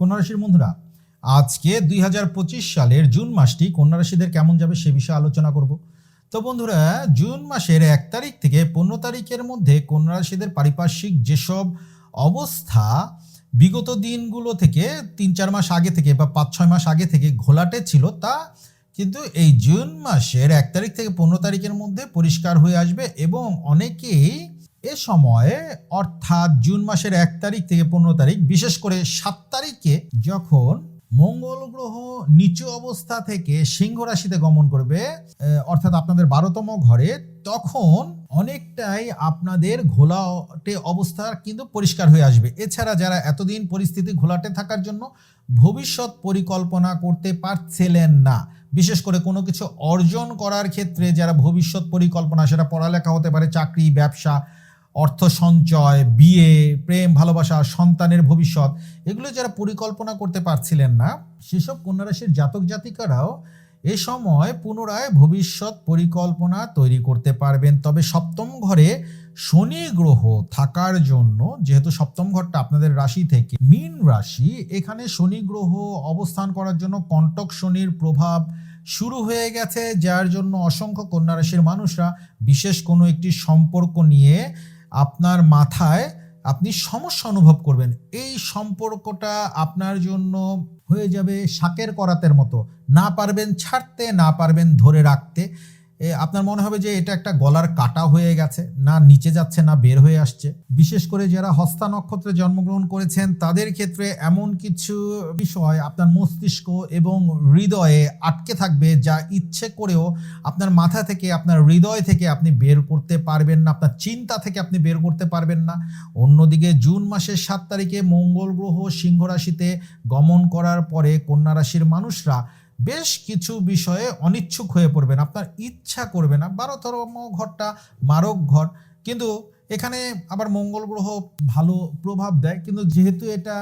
কন্যা রাশির বন্ধুরা, আজকে দুই হাজার পঁচিশ সালের জুন মাসটি কন্যা রাশিদের কেমন যাবে সে বিষয়ে আলোচনা করব। তো বন্ধুরা, জুন মাসের এক তারিখ থেকে পনেরো তারিখের মধ্যে কন্যা রাশিদের পারিপার্শ্বিক যেসব অবস্থা বিগত দিনগুলো থেকে তিন চার মাস আগে থেকে বা পাঁচ ছয় মাস আগে থেকে ঘোলাটে ছিল, তা কিন্তু এই জুন মাসের এক তারিখ থেকে পনেরো তারিখের মধ্যে পরিষ্কার হয়ে আসবে এবং অনেকেই এ সময়ে, অর্থাৎ জুন মাসের এক তারিখ থেকে পনেরো তারিখ, বিশেষ করে সাত তারিখে যখন মঙ্গল গ্রহ নিচু অবস্থা থেকে সিংহ রাশিতে গমন করবে অর্থাৎ আপনাদের বারোতম ঘরে, তখন অনেকটাই আপনাদের ঘোলাটে অবস্থা কিন্তু পরিষ্কার হয়ে আসবে। এছাড়া যারা এতদিন পরিস্থিতি ঘোলাটে থাকার জন্য ভবিষ্যৎ পরিকল্পনা করতে পারছিলেন না, বিশেষ করে কোনো কিছু অর্জন করার ক্ষেত্রে যারা ভবিষ্যৎ পরিকল্পনা, সেটা পড়ালেখা হতে পারে, চাকরি, ব্যবসা অর্থ সঞ্চয়, বিয়ে, প্রেম, ভালোবাসা, সন্তানের ভবিষ্যৎ, এগুলো যারা পরিকল্পনা করতে পারছিলেন না, সেসব কন্যা রাশির জাতক জাতিকারাও এ সময় পুনরায় ভবিষ্যৎ পরিকল্পনা তৈরি করতে পারবেন। তবে সপ্তম ঘরে শনি গ্রহ থাকার জন্য, যেহেতু সপ্তম ঘরটা আপনাদের রাশি থেকে মীন রাশি, এখানে শনি গ্রহ অবস্থান করার জন্য কণ্টক শনির প্রভাব শুরু হয়ে গেছে, যার জন্য অসংখ্য কন্যা রাশির মানুষরা বিশেষ কোনো একটি সম্পর্ক নিয়ে আপনার মাথায় আপনি সমস্যা অনুভব করবেন। এই সম্পর্কটা আপনার জন্য হয়ে যাবে শাকের করাতের মতো। না পারবেন ছাড়তে, না পারবেন ধরে রাখতে। আপনার মনে হবে যে এটা একটা গলার কাটা হয়ে গেছে, না নিচে যাচ্ছে, না বের হয়ে আসছে। বিশেষ করে যারা হস্তা নক্ষত্রে জন্মগ্রহণ করেছেন, তাদের ক্ষেত্রে এমন কিছু বিষয় আপনার মস্তিষ্ক এবং হৃদয়ে আটকে থাকবে যা ইচ্ছে করেও আপনার মাথা থেকে, আপনার হৃদয় থেকে আপনি বের করতে পারবেন না, আপনার চিন্তা থেকে আপনি বের করতে পারবেন না। অন্যদিকে জুন মাসের সাত তারিখে মঙ্গল গ্রহ সিংহ রাশিতে গমন করার পরে কন্যা রাশির মানুষরা বেশ কিছু বিষয়ে অনিচ্ছুক হয়ে পড়বেন। আপনার ইচ্ছা করবে না। বারোতম ঘরটা মারক ঘর। কিন্তু এখানে আবার মঙ্গল গ্রহ ভালো প্রভাব দেয়। কিন্তু যেহেতু এটা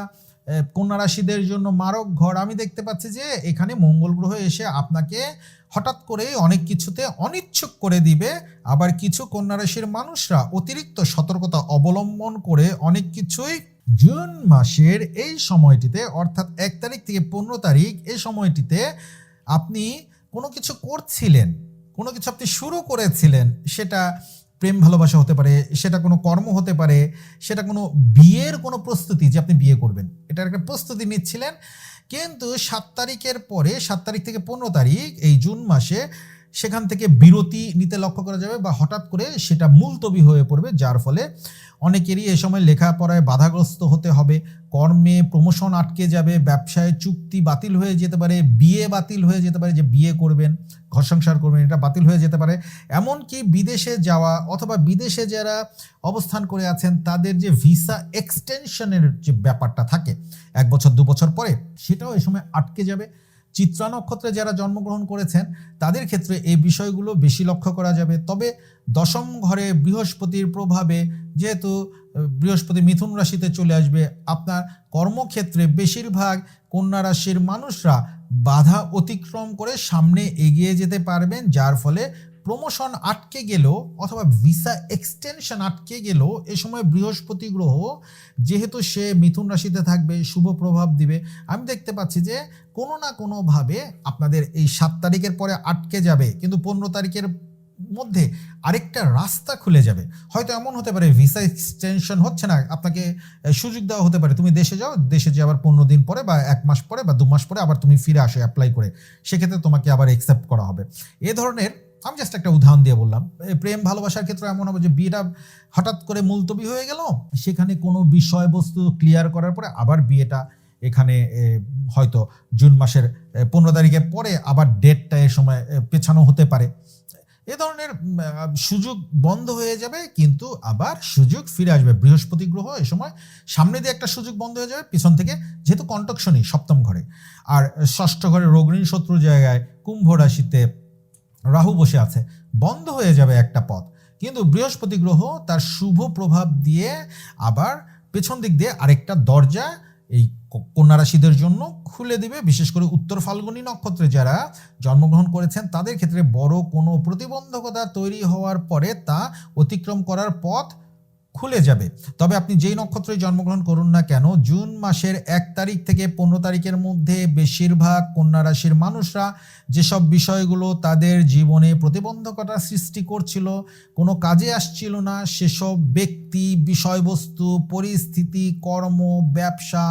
কন্যা রাশিদের জন্য মারক ঘর, আমি দেখতে পাচ্ছি যে এখানে মঙ্গল গ্রহ এসে আপনাকে হঠাৎ করে অনেক কিছুতে অনিচ্ছুক করে দিবে। আবার কিছু কন্যা রাশির মানুষরা অতিরিক্ত সতর্কতা অবলম্বন করে অনেক কিছুই জুন মাসের এই সময়টিতে, অর্থাৎ এক তারিখ থেকে পনেরো তারিখ এই সময়টিতে আপনি কোনো কিছু করছিলেন, কোনো কিছু আপনি শুরু করেছিলেন, সেটা প্রেম ভালোবাসা হতে পারে, সেটা কোনো কর্ম হতে পারে, সেটা কোনো বিয়ের কোনো প্রস্তুতি যে আপনি বিয়ে করবেন, এটার একটা প্রস্তুতি নিচ্ছিলেন। কিন্তু সাত তারিখের পরে, সাত তারিখ থেকে পনেরো তারিখ, এই জুন মাসে সেখান থেকে বিরতি নিতে লক্ষ্য করা যাবে বা হঠাৎ করে সেটা মূলতবি হয়ে পড়বে, যার ফলে অনেকেরই এ সময় লেখাপড়ায় বাধাগ্রস্ত হতে হবে। কর্মে প্রমোশন আটকে যাবে, ব্যবসায় চুক্তি বাতিল হয়ে যেতে পারে, বিয়ে বাতিল হয়ে যেতে পারে, যে বিয়ে করবেন, ঘর সংসার করবেন, এটা বাতিল হয়ে যেতে পারে। এমনকি বিদেশে যাওয়া অথবা বিদেশে যারা অবস্থান করে আছেন, তাদের যে ভিসা এক্সটেনশনের যে ব্যাপারটা থাকে, এক বছর, দু বছর পরে, সেটাও এ সময় আটকে যাবে। চিত্রা নক্ষত্রে যারা জন্মগ্রহণ করেছেন, তাদের ক্ষেত্রে এই বিষয়গুলো বেশি লক্ষ্য করা যাবে। তবে দশম ঘরে বৃহস্পতির প্রভাবে যেহেতু বৃহস্পতি মিথুন রাশিতে চলে আসবে, আপনার কর্মক্ষেত্রে বেশিরভাগ কন্যা রাশির মানুষরা বাধা অতিক্রম করে সামনে এগিয়ে যেতে পারবেন, যার ফলে প্রমোশন আটকে গেলেও অথবা ভিসা এক্সটেনশন আটকে গেলেও এ সময় বৃহস্পতি গ্রহ যেহেতু সে মিথুন রাশিতে থাকবে, শুভ প্রভাব দিবে। আমি দেখতে পাচ্ছি যে কোনো না কোনোভাবে আপনাদের এই সাত তারিখের পরে আটকে যাবে, কিন্তু পনেরো তারিখের মধ্যে আরেকটা রাস্তা খুলে যাবে। হয়তো এমন হতে পারে ভিসা এক্সটেনশন হচ্ছে না, আপনাকে সুযোগ দেওয়া হতে পারে। তুমি দেশে যাও, দেশে যে আবার পনেরো দিন পরে বা এক মাস পরে বা দু মাস পরে আবার তুমি ফিরে আসো অ্যাপ্লাই করে। সেক্ষেত্রে তোমাকে আবার অ্যাকসেপ্ট করা হবে। এ ধরনের আমি জাস্ট একটা উদাহরণ দিয়ে বললাম। প্রেম ভালোবাসার ক্ষেত্রে এমন হবে যে বিয়েটা হঠাৎ করে মুলতবি হয়ে গেল, সেখানে কোনো বিষয়বস্তু ক্লিয়ার করার পরে আবার বিয়েটা এখানে হয়তো জুন মাসের পনেরো তারিখের পরে আবার ডেটটা এ সময় পেছানো হতে পারে। এ ধরনের সুযোগ বন্ধ হয়ে যাবে, কিন্তু আবার সুযোগ ফিরে আসবে। বৃহস্পতি গ্রহ এ সময় সামনে দিয়ে একটা সুযোগ বন্ধ হয়ে যাবে, পিছন থেকে যেহেতু কণ্টক শনি সপ্তম ঘরে। আর ষষ্ঠ ঘরে রোগঋণ শত্রু জায়গায় কুম্ভ রাশিতে রাহু বসে আছে, বন্ধ হয়ে যাবে একটা পথ। কিন্তু বৃহস্পতি গ্রহ তার শুভ প্রভাব দিয়ে আবার পেছন দিক দিয়ে আরেকটা দরজা এই কন্যা রাশিদের জন্য খুলে দিবে, বিশেষ করে উত্তর ফাল্গুনী নক্ষত্রে যারা জন্মগ্রহণ করেছেন, তাদের ক্ষেত্রে বড় কোনো প্রতিবন্ধকতা তৈরি হওয়ার পরে তা অতিক্রম করার পথ খুলে যাবে। তবে আপনি যেই নক্ষত্রে জন্মগ্রহণ করুন না কেন, জুন মাসের এক তারিখ থেকে পনেরো তারিখের মধ্যে বেশিরভাগ কন্যা রাশির মানুষরা যেসব বিষয়গুলো তাদের জীবনে প্রতিবন্ধকতা সৃষ্টি করছিল, কোনো কাজে আসছিল না, সেসব ব্যক্তি, বিষয়বস্তু, পরিস্থিতি, কর্ম, ব্যবসা,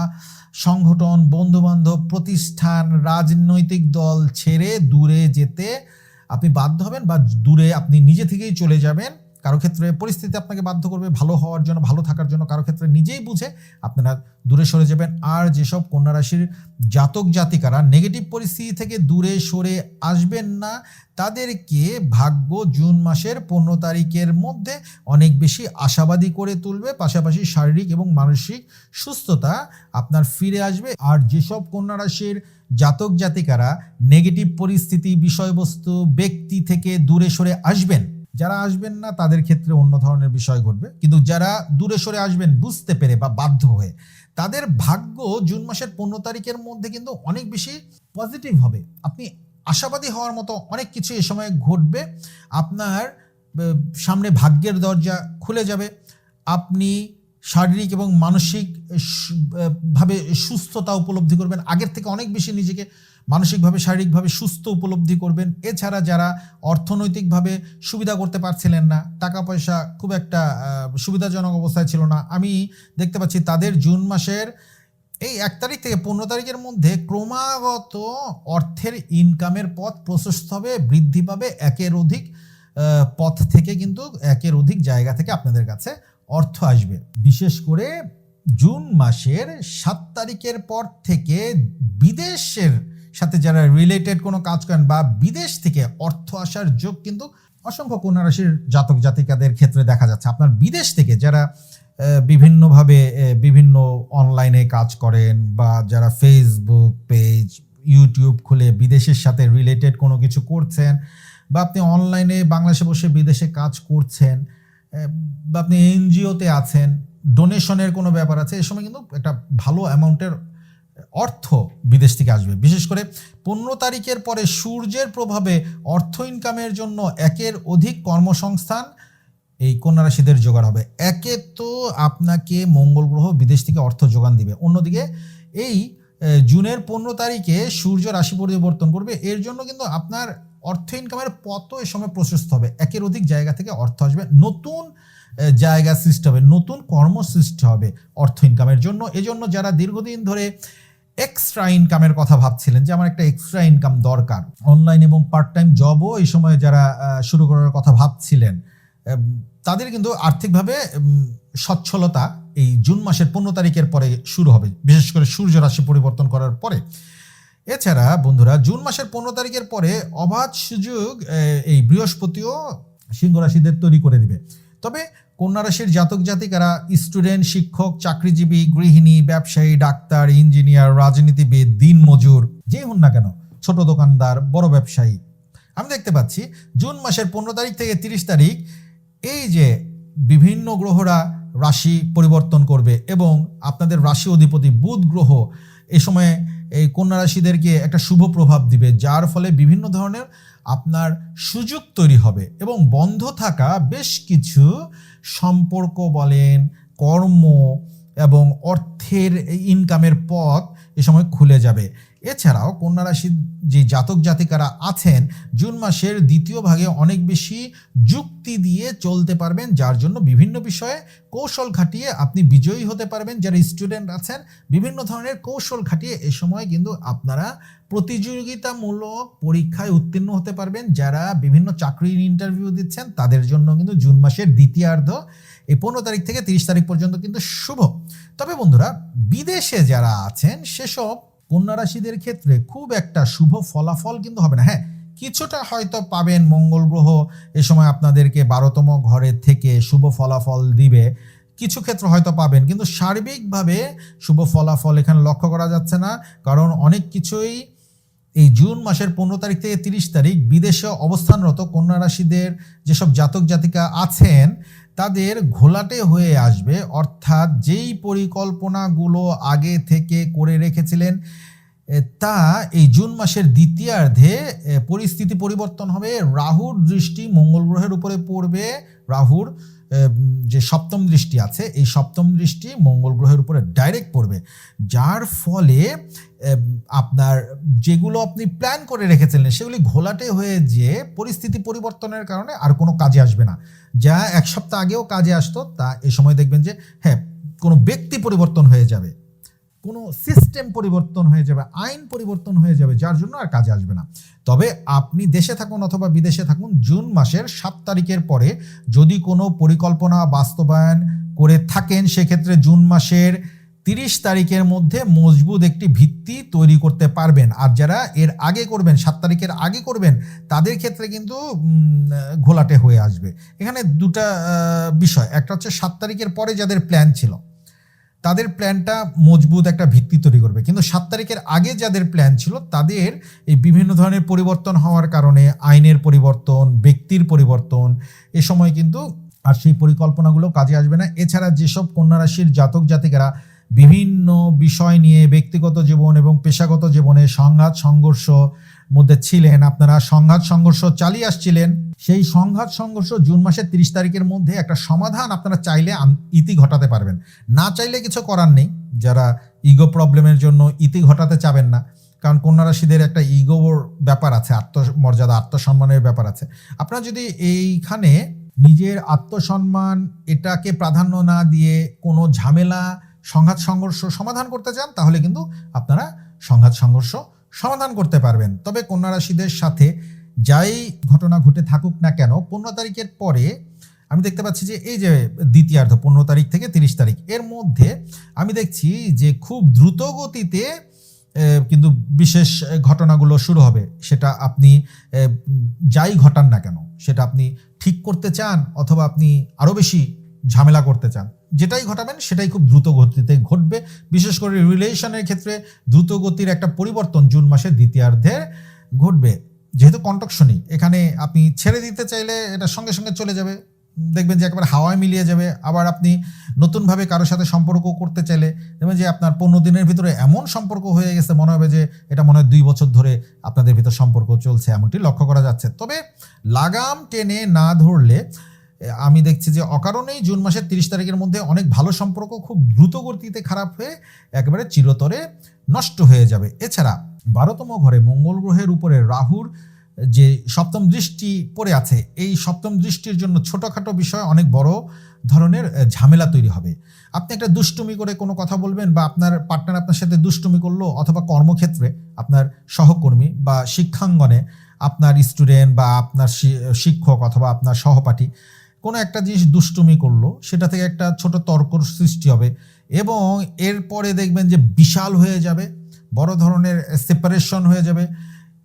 সংগঠন, বন্ধুবান্ধব, প্রতিষ্ঠান, রাজনৈতিক দল ছেড়ে দূরে যেতে আপনি বাধ্য হবেন বা দূরে আপনি নিজে থেকেই চলে যাবেন। কারও ক্ষেত্রে পরিস্থিতি আপনাকে বাধ্য করবে ভালো হওয়ার জন্য, ভালো থাকার জন্য, কারও ক্ষেত্রে নিজেই বুঝে আপনারা দূরে সরে যাবেন। আর যেসব কন্যা রাশির জাতক জাতিকারা নেগেটিভ পরিস্থিতি থেকে দূরে সরে আসবেন না, তাদেরকে ভাগ্য জুন মাসের পনেরো তারিখের মধ্যে অনেক বেশি আশাবাদী করে তুলবে। পাশাপাশি শারীরিক এবং মানসিক সুস্থতা আপনার ফিরে আসবে। আর যেসব কন্যা রাশির জাতক জাতিকারা নেগেটিভ পরিস্থিতি বিষয়বস্তু ব্যক্তি থেকে দূরে সরে আসবেন যারা আসবেন না, তাদের ক্ষেত্রে অন্য ধরনের বিষয় ঘটবে। কিন্তু যারা দূরে সরে আসবেন, বুঝতে পেরে বা বাধ্য হয়ে, তাদের ভাগ্য জুন মাসের পনেরো তারিখের মধ্যে কিন্তু অনেক বেশি পজিটিভ হবে। আপনি আশাবাদী হওয়ার মতো অনেক কিছু এ সময় ঘটবে। আপনার সামনে ভাগ্যের দরজা খুলে যাবে। আপনি শারীরিক এবং মানসিক ভাবে সুস্থতা উপলব্ধি করবেন। আগের থেকে অনেক বেশি নিজেকে মানসিকভাবে, শারীরিকভাবে সুস্থ উপলব্ধি করবেন। এছাড়া যারা অর্থনৈতিকভাবে সুবিধা করতে পারছিলেন না টাকা পয়সা খুব একটা সুবিধাজনক অবস্থায় ছিল না। আমি দেখতে পাচ্ছি তাদের জুন মাসের এই এক তারিখ থেকে পনেরো তারিখের মধ্যে ক্রমাগত অর্থের ইনকামের পথ প্রশস্ত হবে, বৃদ্ধি পাবে, একের অধিক পথ থেকে কিন্তু একের অধিক জায়গা থেকে আপনাদের কাছে অর্থ আসবে। বিশেষ করে জুন মাসের সাত তারিখের পর থেকে বিদেশের সাথে যারা রিলেটেড কোনো কাজ করেন বা বিদেশ থেকে অর্থ আসার যোগ কিন্তু অসংখ্য কন্যা রাশির জাতক জাতিকাদের ক্ষেত্রে দেখা যাচ্ছে। আপনার বিদেশ থেকে যারা বিভিন্নভাবে বিভিন্ন অনলাইনে কাজ করেন বা যারা ফেসবুক পেজ ইউটিউব খুলে বিদেশের সাথে রিলেটেড কোনো কিছু করছেন বা আপনি অনলাইনে বাংলাদেশে বসে বিদেশে কাজ করছেন বা আপনি এনজিওতে আছেন ডোনেশনের কোনো ব্যাপার আছে, এ সময় কিন্তু একটা ভালো অ্যামাউন্টের অর্থ বিদেশ থেকে আসবে। বিশেষ করে পনেরো তারিখের পরে সূর্যের প্রভাবে অর্থ ইনকামের জন্য একের অধিক কর্মসংস্থান এই কন্যা রাশিদের জোগাড় হবে। একে তো আপনাকে মঙ্গল গ্রহ বিদেশ থেকে অর্থ যোগান দিবে। অন্যদিকে এই জুনের পনেরো তারিখে সূর্য রাশি পরিবর্তন করবে। এর জন্য কিন্তু আপনার অর্থ ইনকামের পথও এ সময় প্রশস্ত হবে। একের অধিক জায়গা থেকে অর্থ আসবে। নতুন জায়গা সৃষ্টি হবে। নতুন কর্ম সৃষ্টি হবে অর্থ ইনকামের জন্য। এজন্য যারা দীর্ঘদিন ধরে এক্সট্রা ইনকামের কথা ভাবছিলেন যে আমার একটা এক্সট্রা ইনকাম দরকার। অনলাইন এবং পার্ট টাইম জবও এই সময় যারা শুরু করার কথা ভাবছিলেন তাদের কিন্তু আর্থিকভাবে সচ্ছলতা এই জুন মাসের পনেরো তারিখের পরে শুরু হবে। বিশেষ করে সূর্য রাশি পরিবর্তন করার পরে। এছাড়া বন্ধুরা, জুন মাসের পনেরো তারিখের পরে অবাধ সুযোগ এই বৃহস্পতিও সিংহ রাশিদের তৈরি করে দিবে। তবে কন্যা রাশির জাতক জাতিকারা স্টুডেন্ট, শিক্ষক, চাকরিজীবী, গৃহিণী, ব্যবসায়ী, ডাক্তার, ইঞ্জিনিয়ার, রাজনীতিবিদ দিনমজুর যে হন না কেন, ছোট দোকানদার, বড় ব্যবসায়ী। আমি দেখতে পাচ্ছি, জুন মাসের পনেরো তারিখ থেকে তিরিশ তারিখ, এই যে বিভিন্ন গ্রহরা রাশি পরিবর্তন করবে এবং আপনাদের রাশি অধিপতি বুধ গ্রহ এ সময় এই কন্যা রাশিদেরকে একটা শুভ প্রভাব দিবে, যার ফলে বিভিন্ন ধরনের আপনার সুযোগ তৈরি হবে এবং বন্ধ থাকা বেশ কিছু সম্পর্ক বলেন, কর্ম এবং অর্থের ইনকামের পথ এ সময় খুলে যাবে। এছাড়াও কন্যা রাশির যে জাতক জাতিকারা আছেন, জুন মাসের দ্বিতীয় ভাগে অনেক বেশি যুক্তি দিয়ে চলতে পারবেন, যার জন্য বিভিন্ন বিষয়ে কৌশল খাটিয়ে আপনি বিজয়ী হতে পারবেন। যারা স্টুডেন্ট আছেন, বিভিন্ন ধরনের কৌশল খাটিয়ে এ সময় কিন্তু আপনারা প্রতিযোগিতামূলক পরীক্ষায় উত্তীর্ণ হতে পারবেন। যারা বিভিন্ন চাকরির ইন্টারভিউ দিচ্ছেন, তাদের জন্য কিন্তু জুন মাসের দ্বিতীয়ার্ধ এই পনেরো তারিখ থেকে তিরিশ তারিখ পর্যন্ত কিন্তু শুভ। তবে বন্ধুরা, বিদেশে যারা আছেন, সেসব কন্যা রাশিদের ক্ষেত্রে খুব একটা শুভ ফলাফল কিন্তু হবে না। হ্যাঁ কিছুটা হয়তো পাবেন মঙ্গল গ্রহ, এ সময় আপনাদেরকে বারোতম ঘরের থেকে শুভ ফলাফল দিবে। কিছু ক্ষেত্র হয়তো পাবেন, কিন্তু সার্বিকভাবে শুভ ফলাফল এখানে লক্ষ্য করা যাচ্ছে না, কারণ অনেক কিছুই এই জুন মাসের পনেরো তারিখ থেকে তিরিশ তারিখ বিদেশে অবস্থানরত কন্যা রাশিদের যেসব জাতক জাতিকা আছেন, তাদের ঘোলাটে হয়ে আসবে। অর্থাৎ যেই পরিকল্পনাগুলো আগে থেকে করে রেখেছিলেন তা এই জুন মাসের দ্বিতীয়ার্ধে পরিস্থিতি পরিবর্তন হবে। রাহুর দৃষ্টি মঙ্গল গ্রহের উপরে পড়বে। রাহুর যে সপ্তম দৃষ্টি আছে, এই সপ্তম দৃষ্টি মঙ্গল গ্রহের উপরে ডাইরেক্ট পড়বে। যার ফলে আপনার যেগুলো আপনি প্ল্যান করে রেখেছিলেন, সেগুলি ঘোলাটে হয়ে যে পরিস্থিতি পরিবর্তনের কারণে আর কোনো কাজে আসবে না। যা এক সপ্তাহ আগেও কাজে আসতো, তা এ সময় দেখবেন যে হ্যাঁ কোনো ব্যক্তি পরিবর্তন হয়ে যাবে। কোনো সিস্টেম পরিবর্তন হয়ে যাবে, আইন পরিবর্তন হয়ে যাবে, যার জন্য আর কাজে আসবে না। তবে আপনি দেশে থাকুন অথবা বিদেশে থাকুন, জুন মাসের সাত তারিখের পরে যদি কোনো পরিকল্পনা বাস্তবায়ন করে থাকেন, সেক্ষেত্রে জুন মাসের তিরিশ তারিখের মধ্যে মজবুত একটি ভিত্তি তৈরি করতে পারবেন। আর যারা এর আগে করবেন, সাত তারিখের আগে করবেন, তাদের ক্ষেত্রে কিন্তু ঘোলাটে হয়ে আসবে। এখানে দুটা বিষয়। একটা হচ্ছে সাত তারিখের পরে যাদের প্ল্যান ছিল তাদের প্ল্যানটা মজবুত একটা ভিত্তি তৈরি করবে। কিন্তু সাত তারিখের আগে যাদের প্ল্যান ছিল, তাদের এই বিভিন্ন ধরনের পরিবর্তন হওয়ার কারণে, আইনের পরিবর্তন, ব্যক্তির পরিবর্তন, এ সময় কিন্তু আর সেই পরিকল্পনাগুলো কাজে আসবে না। এছাড়া যেসব কন্যা রাশির জাতক জাতিকারা বিভিন্ন বিষয় নিয়ে ব্যক্তিগত জীবন এবং পেশাগত জীবনে সংঘাত, সংঘর্ষ মধ্যে ছিলেন, আপনারা সংঘাত সংঘর্ষ চালিয়ে আসছিলেন। সেই সংঘাত সংঘর্ষ জুন মাসের তিরিশ তারিখের মধ্যে একটা সমাধান আপনারা চাইলে ইতি ঘটাতে পারবেন। না চাইলে কিছু করার নেই। যারা ইগো প্রবলেমের জন্য ইতি ঘটাতে চাবেন না, কারণ কন্যা রাশিদের একটা ইগোর ব্যাপার আছে, আত্মমর্যাদা, আত্মসম্মানের ব্যাপার আছে। আপনারা যদি এইখানে নিজের আত্মসম্মান এটাকে প্রাধান্য না দিয়ে কোনো ঝামেলা, সংঘাত সংঘর্ষ সমাধান করতে চান, তাহলে কিন্তু আপনারা সংঘাত সংঘর্ষ সমাধান করতে পারবেন। তবে কন্যা রাশিদের সাথে যাই ঘটনা ঘটে থাকুক না কেন, পনেরো তারিখের পরে আমি দেখতে পাচ্ছি যে এই যে দ্বিতীয়ার্ধ, পনেরো তারিখ থেকে তিরিশ তারিখ, এর মধ্যে আমি দেখছি যে খুব দ্রুত গতিতে কিন্তু বিশেষ ঘটনাগুলো শুরু হবে। সেটা আপনি যাই ঘটান না কেন, সেটা আপনি ঠিক করতে চান অথবা আপনি আরও বেশি ঝামেলা করতে চান। যেটাই ঘটাবেন, সেটাই খুব দ্রুত গতিতে ঘটবে। বিশেষ করে রিলেশনের ক্ষেত্রে দ্রুত গতির একটা পরিবর্তন জুন মাসের দ্বিতীয়ার্ধে ঘটবে। যেহেতু কন্টক শনি, এখানে আপনি ছেড়ে দিতে চাইলে এটা সঙ্গে সঙ্গে চলে যাবে। দেখবেন যে একেবারে হাওয়ায় মিলিয়ে যাবে। আবার আপনি নতুনভাবে কারোর সাথে সম্পর্ক করতে চাইলে দেখবেন যে আপনার পনেরো দিনের ভিতরে এমন সম্পর্ক হয়ে গেছে, মনে হবে যে এটা মনে হয় দুই বছর ধরে আপনাদের ভিতর সম্পর্ক চলছে, এমনটি লক্ষ্য করা যাচ্ছে। তবে লাগাম টেনে না ধরলে আমি দেখছি যে অকারণেই জুন মাসের তিরিশ তারিখের মধ্যে অনেক ভালো সম্পর্ক খুব দ্রুত গতিতে খারাপ হয়ে একেবারে চিরতরে নষ্ট হয়ে যাবে। এছাড়া বারোতম ঘরে মঙ্গল গ্রহের উপরে রাহুর যে সপ্তম দৃষ্টি পড়ে আছে, এই সপ্তম দৃষ্টির জন্য ছোটোখাটো বিষয় অনেক বড় ধরনের ঝামেলা তৈরি হবে। আপনি একটা দুষ্টুমি করে কোনো কথা বলবেন বা আপনার পার্টনার আপনার সাথে দুষ্টুমি করল অথবা কর্মক্ষেত্রে আপনার সহকর্মী বা শিক্ষাঙ্গনে আপনার স্টুডেন্ট বা আপনার শিক্ষক অথবা আপনার সহপাঠী কোনো একটা জিনিস দুষ্টুমি করল, সেটা থেকে একটা ছোট তর্ক সৃষ্টি হবে এবং এরপরে দেখবেন যে বিশাল হয়ে যাবে, বড় ধরনের সেপারেশন হয়ে যাবে।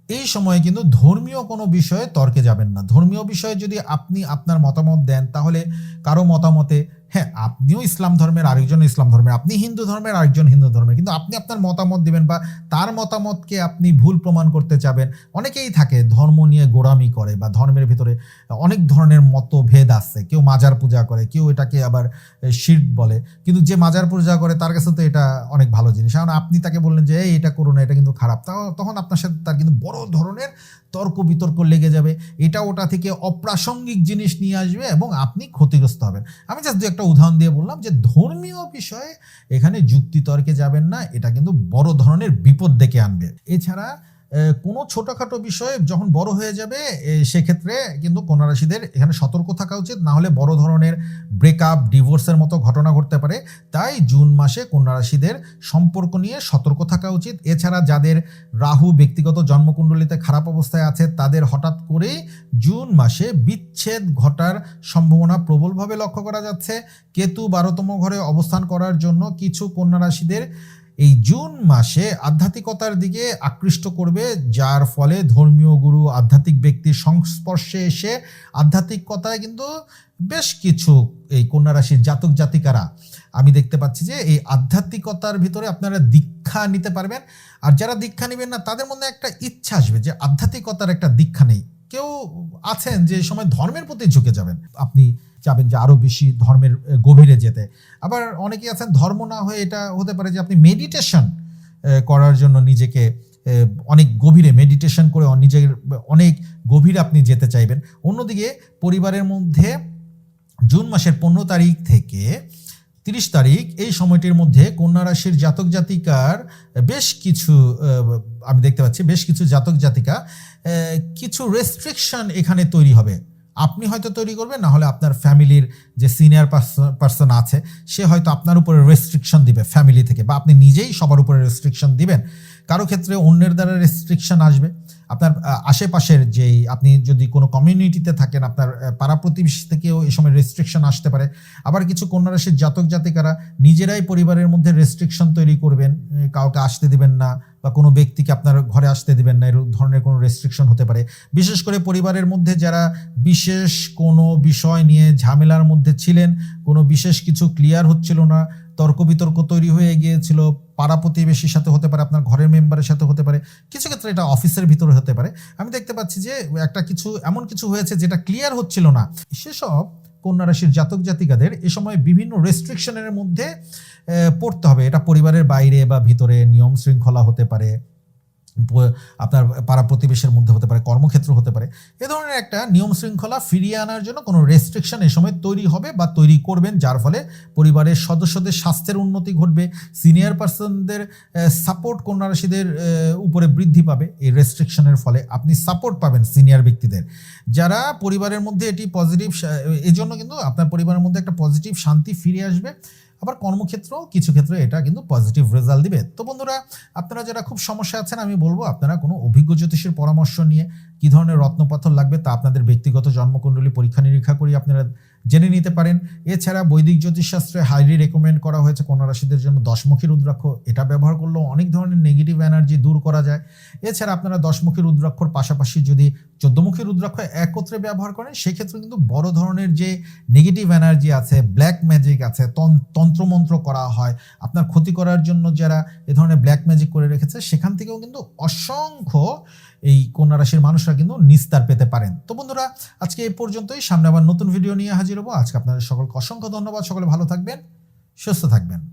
এই সময়ে কিন্তু ধর্মীয় কোনো বিষয়ে তর্কে যাবেন না। ধর্মীয় বিষয়ে যদি আপনি আপনার মতামত দেন, তাহলে কারও মতামতে হ্যাঁ আপনিও ইসলাম ধর্মের আরেকজন ইসলাম ধর্মের, আপনি হিন্দু ধর্মের আরেকজন হিন্দু ধর্মের, কিন্তু আপনি আপনার মতামত দিবেন বা তার মতামতকে আপনি ভুল প্রমাণ করতে চাবেন। অনেকেই থাকে ধর্ম নিয়ে গোড়ামি করে বা ধর্মের ভিতরে অনেক ধরনের মতভেদ আছে। কেউ মাজার পূজা করে, কেউ এটাকে আবার শির্ক বলে, কিন্তু যে মাজার পূজা করে তার কাছে তো এটা অনেক ভালো জিনিস। কারণ আপনি তাকে বললেন যে এটা করো না, এটা কিন্তু খারাপ। তখন আপনার সাথে তার কিন্তু বড় ধরনের তর্ক বিতর্ক লেগে যাবে। এটা ওটা থেকে অপ্রাসঙ্গিক জিনিস নিয়ে আসবে এবং আপনি ক্ষতিগ্রস্ত হবেন। আমি জাস্ট দু একটা উদাহরণ দিয়ে বললাম যে ধর্মীয় বিষয়ে এখানে যুক্তিতর্কে যাবেন না, এটা কিন্তু বড় ধরনের বিপদ ডেকে আনবে। এছাড়া কোনো ছোটোখাটো বিষয়ে যখন বড় হয়ে যাবে সেক্ষেত্রে কিন্তু কন্যা রাশিদের এখানে সতর্ক থাকা উচিত। না হলে বড় ধরনের ব্রেকআপ ডিভোর্সের মতো ঘটনা ঘটতে পারে। তাই জুন মাসে কন্যা রাশিদের সম্পর্ক নিয়ে সতর্ক থাকা উচিত। এছাড়া যাদের রাহু ব্যক্তিগত জন্মকুণ্ডলিতে খারাপ অবস্থায় আছে, তাদের হঠাৎ করেই জুন মাসে বিচ্ছেদ ঘটার সম্ভাবনা প্রবলভাবে লক্ষ্য করা যাচ্ছে। কেতু বারোতম ঘরে অবস্থান করার জন্য কিছু কন্যা রাশিদের এই জুন মাসে আধ্যাত্মিকতার দিকে আকৃষ্ট করবে, যার ফলে ধর্মীয় গুরু, আধ্যাত্মিক ব্যক্তির সংস্পর্শে এসে আধ্যাত্মিকতায় কিন্তু বেশ কিছু এই কন্যা রাশির জাতক জাতিকারা, আমি দেখতে পাচ্ছি যে এই আধ্যাত্মিকতার ভিতরে আপনারা দীক্ষা নিতে পারবেন। আর যারা দীক্ষা নেবেন না, তাদের মধ্যে একটা ইচ্ছা আসবে যে আধ্যাত্মিকতার একটা দীক্ষা নেই। কেউ আছেন যে সময় ধর্মের প্রতি ঝুঁকে যাবেন। আপনি চাবেন যে আরও বেশি ধর্মের গভীরে যেতে। আবার অনেকেই আছেন ধর্ম না হয়ে এটা হতে পারে যে আপনি মেডিটেশন করার জন্য নিজেকে অনেক গভীরে মেডিটেশন করে নিজের অনেক গভীরে আপনি যেতে চাইবেন। অন্যদিকে পরিবারের মধ্যে জুন মাসের পনেরো তারিখ থেকে তিরিশ তারিখ এই সময়টির মধ্যে কন্যা রাশির জাতক জাতিকার বেশ কিছু আমি দেখতে পাচ্ছি বেশ কিছু জাতক জাতিকা কিছু রেস্ট্রিকশন এখানে তৈরি হবে। আপনি হয়তো তৈরি করবেন, না হলে আপনার ফ্যামিলির যে সিনিয়র পার্সন আছে, সে হয়তো আপনার উপরে রেস্ট্রিকশন দিবে ফ্যামিলি থেকে, বা আপনি নিজেই সবার উপরে রেস্ট্রিকশন দিবেন। কারও ক্ষেত্রে অন্যের দ্বারা রেস্ট্রিকশন আসবে। আপনার আশেপাশের যেই আপনি যদি কোনো কমিউনিটিতে থাকেন, আপনার পাড়া প্রতিবেশী থেকেও এই সময় রেস্ট্রিকশন আসতে পারে। আবার কিছু কন্যা রাশির জাতক জাতিকারা নিজেরাই পরিবারের মধ্যে রেস্ট্রিকশন তৈরি করবেন কাউকে আসতে দিবেন না বা কোনো ব্যক্তিকে আপনার ঘরে আসতে দিবেন না এরকম ধরনের কোনো রেস্ট্রিকশন হতে পারে। বিশেষ করে পরিবারের মধ্যে যারা বিশেষ কোনো বিষয় নিয়ে ঝামেলার মধ্যে ছিলেন, কোনো বিশেষ কিছু ক্লিয়ার হচ্ছিল না, তর্ক বিতর্ক তৈরি হয়ে গিয়েছিল পাড়া প্রতিবেশীর সাথে হতে পারে, আপনার ঘরের মেম্বারের সাথে হতে পারে, কিছু ক্ষেত্রে এটা অফিসের ভিতরে হতে পারে। আমি দেখতে পাচ্ছি যে একটা কিছু, এমন কিছু হয়েছে যেটা ক্লিয়ার হচ্ছিল না। সেসব কন্যা রাশির জাতক জাতিকাদের এ সময় বিভিন্ন রেস্ট্রিকশনের মধ্যে পড়তে হবে। এটা পরিবারের বাইরে বা ভিতরে নিয়ম শৃঙ্খলা হতে পারে। আপনার পাড়া প্রতিবেশের মধ্যে হতে পারে, কর্মক্ষেত্র হতে পারে, এ ধরনের একটা নিয়ম শৃঙ্খলা ফিরিয়ে আনার জন্য কোনো রেস্ট্রিকশন এ সময় তৈরি হবে বা তৈরি করবেন, যার ফলে পরিবারের সদস্যদের স্বাস্থ্যের উন্নতি ঘটবে সিনিয়র পার্সনদের সাপোর্ট কন্যা রাশিদের উপরে বৃদ্ধি পাবে, এই রেস্ট্রিকশনের ফলে আপনি সাপোর্ট পাবেন সিনিয়র ব্যক্তিদের। যারা পরিবারের মধ্যে এটি পজিটিভ এই জন্য কিন্তু আপনার পরিবারের মধ্যে একটা পজিটিভ শান্তি ফিরে আসবে আবার কর্মক্ষেত্র, কিছু ক্ষেত্রে এটা কিন্তু পজিটিভ রেজাল্ট দিবে। তো বন্ধুরা, আপনারা যারা খুব সমস্যা আছেন, আমি বলব আপনারা কোনো অভিজ্ঞ জ্যোতিষের পরামর্শ নিয়ে কি ধরনের রত্নপাথর লাগবে তা আপনাদের ব্যক্তিগত জন্মকুণ্ডলী পরীক্ষা নিরীক্ষা করে আপনারা জেনে নিতে পারেন। এছাড়া বৈদিক জ্যোতিষশাস্ত্রে হাইলি রেকমেন্ড করা হয়েছে কন্যা রাশিদের জন্য দশমুখী রুদ্রাক্ষ। এটা ব্যবহার করলেও অনেক ধরনের নেগেটিভ এনার্জি দূর করা যায়। এছাড়া আপনারা দশমুখী রুদ্রাক্ষর পাশাপাশি যদি চোদ্দমুখী রুদ্রাক্ষ একত্রে ব্যবহার করেন, সেক্ষেত্রে কিন্তু বড় ধরনের যে নেগেটিভ এনার্জি আছে ব্ল্যাক ম্যাজিক আছে, তন- তন্ত্রমন্ত্র করা হয়। আপনার ক্ষতি করার জন্য যারা এ ধরনের ব্ল্যাক ম্যাজিক করে রেখেছে, সেখান থেকেও কিন্তু অসংখ্য এই কন্যা রাশির মানুষরা কিন্তু নিস্তার পেতে পারেন। তো বন্ধুরা, আজকে এই পর্যন্তই। সামনে আবার নতুন ভিডিও নিয়ে হাজির হব। আজকে আপনাদের সকলকে অসংখ্য ধন্যবাদ। সকলে ভালো থাকবেন, সুস্থ থাকবেন।